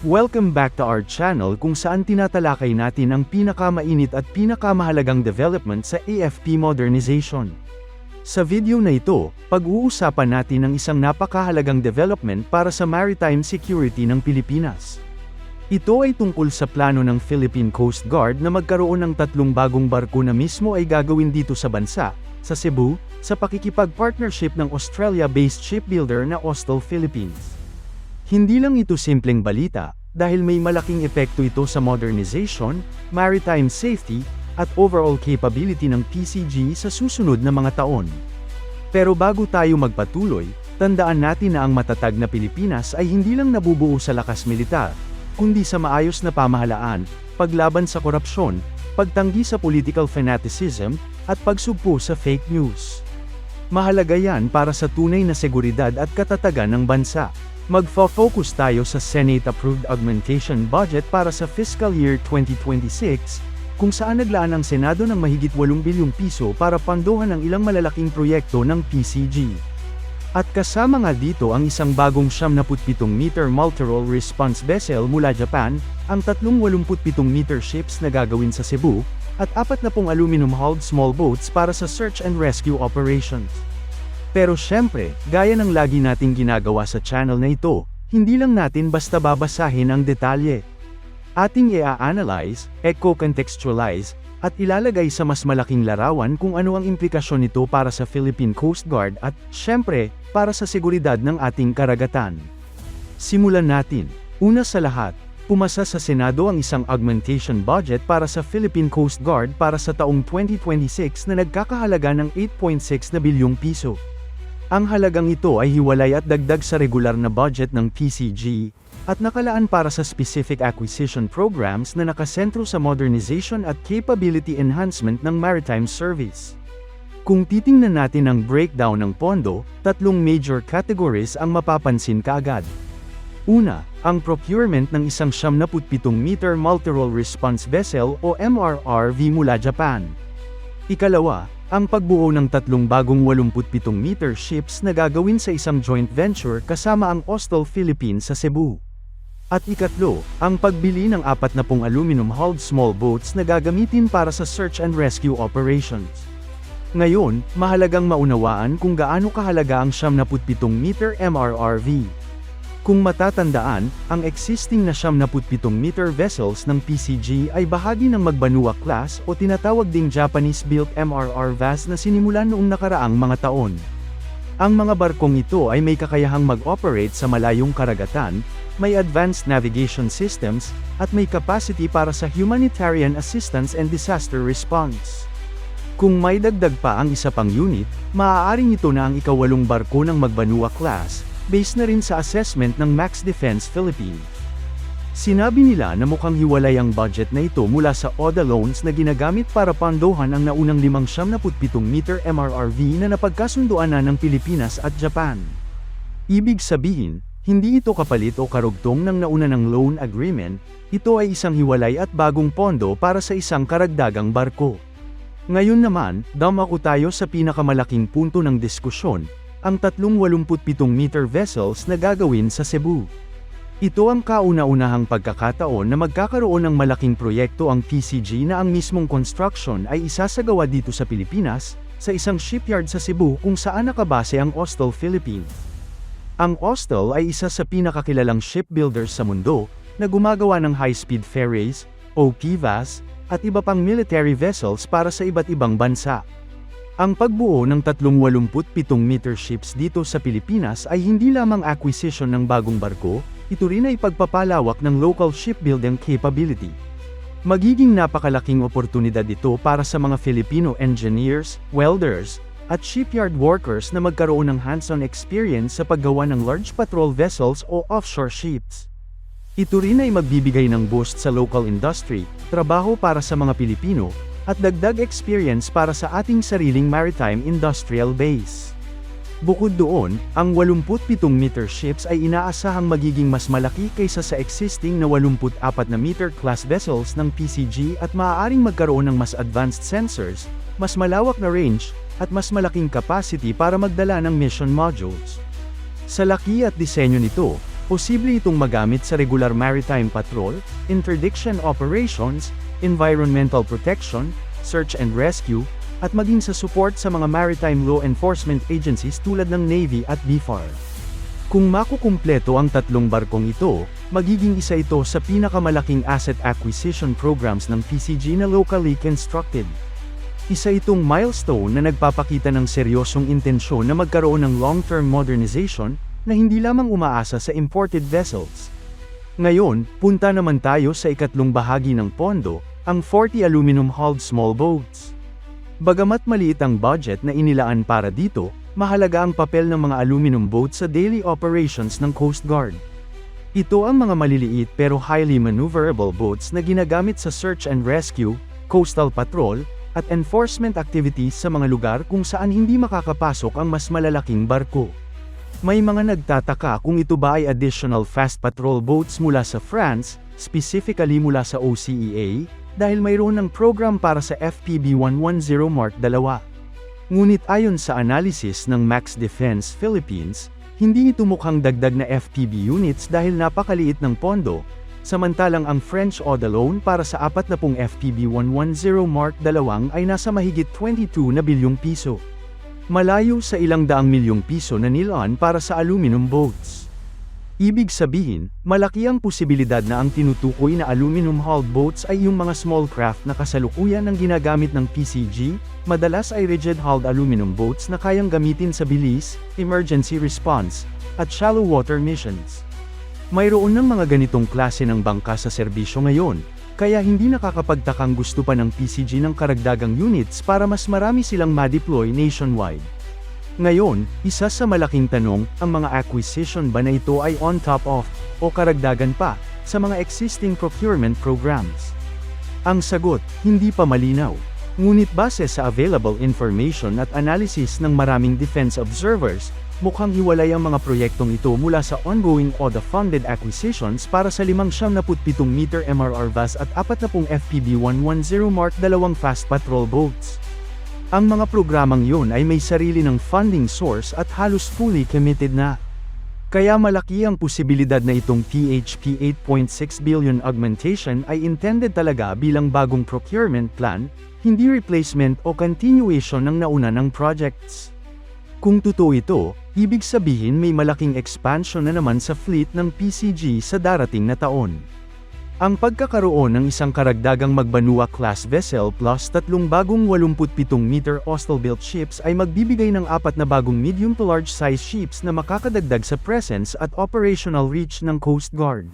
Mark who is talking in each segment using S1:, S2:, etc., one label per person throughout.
S1: Welcome back to our channel kung saan tinatalakay natin ang pinakamainit at pinakamahalagang development sa AFP modernization. Sa video na ito, pag-uusapan natin ang isang napakahalagang development para sa maritime security ng Pilipinas. Ito ay tungkol sa plano ng Philippine Coast Guard na magkaroon ng tatlong bagong barko na mismo ay gagawin dito sa bansa, sa Cebu, sa pakikipag-partnership ng Australia-based shipbuilder na Austal Philippines. Hindi lang ito simpleng balita, dahil may malaking epekto ito sa modernization, maritime safety, at overall capability ng PCG sa susunod na mga taon. Pero bago tayo magpatuloy, tandaan natin na ang matatag na Pilipinas ay hindi lang nabubuo sa lakas militar, kundi sa maayos na pamahalaan, paglaban sa korupsyon, pagtanggi sa political fanaticism, at pagsugpo sa fake news. Mahalaga yan para sa tunay na seguridad at katatagan ng bansa. Magfo-focus tayo sa Senate-approved augmentation budget para sa fiscal year 2026, kung saan naglaan ang Senado ng mahigit 8 bilyong piso para panduhan ang ilang malalaking proyekto ng PCG. At kasama nga dito ang isang bagong 77-meter multirole response vessel mula Japan, ang tatlong 87-meter ships na gagawin sa Cebu, at apat na pong aluminum-hulled small boats para sa search and rescue operations. Pero syempre, gaya ng lagi nating ginagawa sa channel na ito, hindi lang natin basta babasahin ang detalye. Ating i-analyze, eco-contextualize, at ilalagay sa mas malaking larawan kung ano ang implikasyon nito para sa Philippine Coast Guard at, syempre, para sa seguridad ng ating karagatan. Simulan natin. Una sa lahat, pumasa sa Senado ang isang augmentation budget para sa Philippine Coast Guard para sa taong 2026 na nagkakahalaga ng 8.6 na bilyong piso. Ang halagang ito ay hiwalay at dagdag sa regular na budget ng PCG, at nakalaan para sa specific acquisition programs na nakasentro sa modernization at capability enhancement ng maritime service. Kung titingnan natin ang breakdown ng pondo, tatlong major categories ang mapapansin kaagad. Una, ang procurement ng isang 77-meter multirole response vessel o MRRV mula Japan. Ikalawa, ang pagbuo ng tatlong bagong 87-meter ships na gagawin sa isang joint venture kasama ang Austal Philippines sa Cebu. At ikatlo, ang pagbili ng 40 aluminum-hulled small boats na gagamitin para sa search and rescue operations. Ngayon, mahalagang maunawaan kung gaano kahalaga ang 77-meter MRRV. Kung matatandaan, ang existing na 77-meter vessels ng PCG ay bahagi ng Magbanua class o tinatawag ding Japanese-built MRR VAS na sinimulan noong nakaraang mga taon. Ang mga barkong ito ay may kakayahang mag-operate sa malayong karagatan, may advanced navigation systems, at may capacity para sa humanitarian assistance and disaster response. Kung may dagdag pa ang isa pang unit, maaaring ito na ang ikawalong barko ng Magbanua class, based na rin sa assessment ng Max Defense Philippines. Sinabi nila na mukhang hiwalay ang budget na ito mula sa ODA loans na ginagamit para pandohan ang naunang 577-meter MRRV na napagkasunduan na ng Pilipinas at Japan. Ibig sabihin, hindi ito kapalit o karugtong ng nauna ng loan agreement, ito ay isang hiwalay at bagong pondo para sa isang karagdagang barko. Ngayon naman, damako tayo sa pinakamalaking punto ng diskusyon, ang tatlong 87-meter vessels na gagawin sa Cebu. Ito ang kauna-unahang pagkakataon na magkakaroon ng malaking proyekto ang PCG na ang mismong construction ay isasagawa dito sa Pilipinas, sa isang shipyard sa Cebu kung saan nakabase ang Austal Philippines. Ang Austal ay isa sa pinakakilalang shipbuilders sa mundo, na gumagawa ng high-speed ferries, o at iba pang military vessels para sa iba't ibang bansa. Ang pagbuo ng tatlong 87-meter ships dito sa Pilipinas ay hindi lamang acquisition ng bagong barko, ito rin ay pagpapalawak ng local shipbuilding capability. Magiging napakalaking oportunidad ito para sa mga Filipino engineers, welders, at shipyard workers na magkaroon ng hands-on experience sa paggawa ng large patrol vessels o offshore ships. Ito rin ay magbibigay ng boost sa local industry, trabaho para sa mga Pilipino, at dagdag experience para sa ating sariling maritime industrial base. Bukod doon, ang 87-meter ships ay inaasahang magiging mas malaki kaysa sa existing na 84 na meter class vessels ng PCG at maaaring magkaroon ng mas advanced sensors, mas malawak na range, at mas malaking capacity para magdala ng mission modules. Sa laki at disenyo nito, Posible itong magamit sa regular maritime patrol, interdiction operations, environmental protection, search and rescue, at maging sa support sa mga maritime law enforcement agencies tulad ng Navy at BFAR. Kung makukumpleto ang tatlong barkong ito, magiging isa ito sa pinakamalaking asset acquisition programs ng PCG na locally constructed. Isa itong milestone na nagpapakita ng seryosong intensyon na magkaroon ng long-term modernization na hindi lamang umaasa sa imported vessels. Ngayon, punta naman tayo sa ikatlong bahagi ng pondo, ang 40 aluminum-hulled small boats. Bagamat maliit ang budget na inilaan para dito, mahalaga ang papel ng mga aluminum boats sa daily operations ng Coast Guard. Ito ang mga maliliit pero highly maneuverable boats na ginagamit sa search and rescue, coastal patrol, at enforcement activities sa mga lugar kung saan hindi makakapasok ang mas malalaking barko. May mga nagtataka kung ito ba ay additional fast patrol boats mula sa France, specifically mula sa OCEA, dahil mayroon ng program para sa FPB 110 Mark II. Ngunit ayon sa analysis ng Max Defense Philippines, hindi ito mukhang dagdag na FPB units dahil napakaliit ng pondo, samantalang ang French odd alone para sa 40 FPB 110 Mark II ay nasa mahigit 22 na bilyong piso. Malayo sa ilang daang milyong piso na nilaan para sa aluminum boats. Ibig sabihin, malaki ang posibilidad na ang tinutukoy na aluminum-hulled boats ay yung mga small craft na kasalukuyan ng ginagamit ng PCG, madalas ay rigid-hulled aluminum boats na kayang gamitin sa bilis, emergency response, at shallow water missions. Mayroon ng mga ganitong klase ng bangka sa serbisyo ngayon, kaya hindi nakakapagtakang gusto pa ng PCG ng karagdagang units para mas marami silang ma-deploy nationwide. Ngayon, isa sa malaking tanong, ang mga acquisition ba na ito ay on top of, o karagdagan pa, sa mga existing procurement programs? Ang sagot, hindi pa malinaw. Ngunit base sa available information at analysis ng maraming defense observers, mukhang hiwalay ang mga proyektong ito mula sa ongoing ODA-funded acquisitions para sa 577 meter MRR VAS at 40 FPB 110 Mark II fast patrol boats. Ang mga programang yun ay may sarili ng funding source at halos fully committed na. Kaya malaki ang posibilidad na itong PHP 8.6 billion augmentation ay intended talaga bilang bagong procurement plan, hindi replacement o continuation ng nauna ng projects. Kung totoo ito, ibig sabihin may malaking expansion na naman sa fleet ng PCG sa darating na taon. Ang pagkakaroon ng isang karagdagang Magbanua-class vessel plus tatlong bagong 87-meter Austal-built ships ay magbibigay ng apat na bagong medium to large size ships na makakadagdag sa presence at operational reach ng Coast Guard.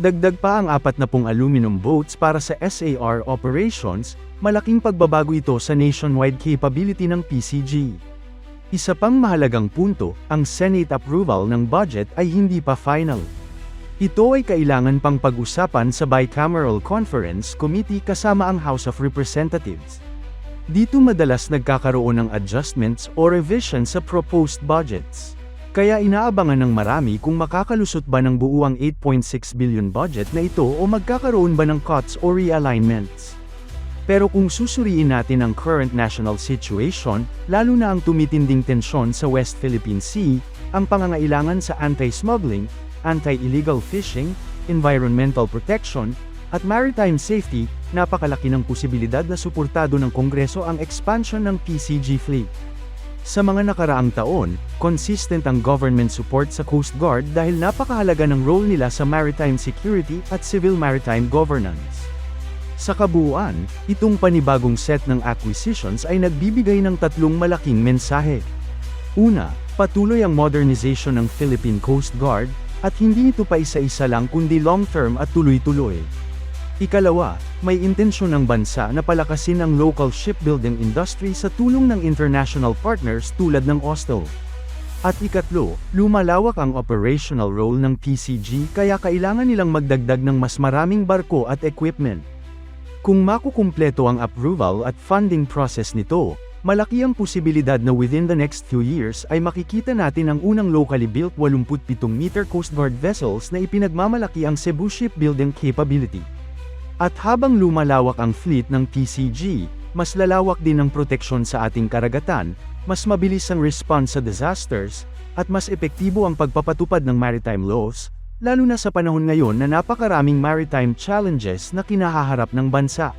S1: Dagdag pa ang apat na pong aluminum boats para sa SAR operations, malaking pagbabago ito sa nationwide capability ng PCG. Isa pang mahalagang punto, ang Senate approval ng budget ay hindi pa final. Ito ay kailangan pang pag-usapan sa Bicameral Conference Committee kasama ang House of Representatives. Dito madalas nagkakaroon ng adjustments o revision sa proposed budgets. Kaya inaabangan ng marami kung makakalusot ba ng buuang 8.6 billion budget na ito o magkakaroon ba ng cuts o realignments. Pero kung susuriin natin ang current national situation, lalo na ang tumitinding tensyon sa West Philippine Sea, ang pangangailangan sa anti-smuggling, anti-illegal fishing, environmental protection, at maritime safety, napakalaki ng posibilidad na suportado ng Kongreso ang expansion ng PCG fleet. Sa mga nakaraang taon, consistent ang government support sa Coast Guard dahil napakahalaga ng role nila sa maritime security at civil maritime governance. Sa kabuuan, itong panibagong set ng acquisitions ay nagbibigay ng tatlong malaking mensahe. Una, patuloy ang modernization ng Philippine Coast Guard, at hindi ito pa isa-isa lang kundi long-term at tuloy-tuloy. Ikalawa, may intensyon ng bansa na palakasin ang local shipbuilding industry sa tulong ng international partners tulad ng Austal. At ikatlo, lumalawak ang operational role ng PCG kaya kailangan nilang magdagdag ng mas maraming barko at equipment. Kung makukumpleto ang approval at funding process nito, malaki ang posibilidad na within the next few years ay makikita natin ang unang locally built 87-meter Coast Guard vessels na ipinagmamalaki ang Cebu shipbuilding capability. At habang lumalawak ang fleet ng PCG, mas lalawak din ang proteksyon sa ating karagatan, mas mabilis ang response sa disasters, at mas epektibo ang pagpapatupad ng maritime laws, lalo na sa panahon ngayon na napakaraming maritime challenges na kinahaharap ng bansa.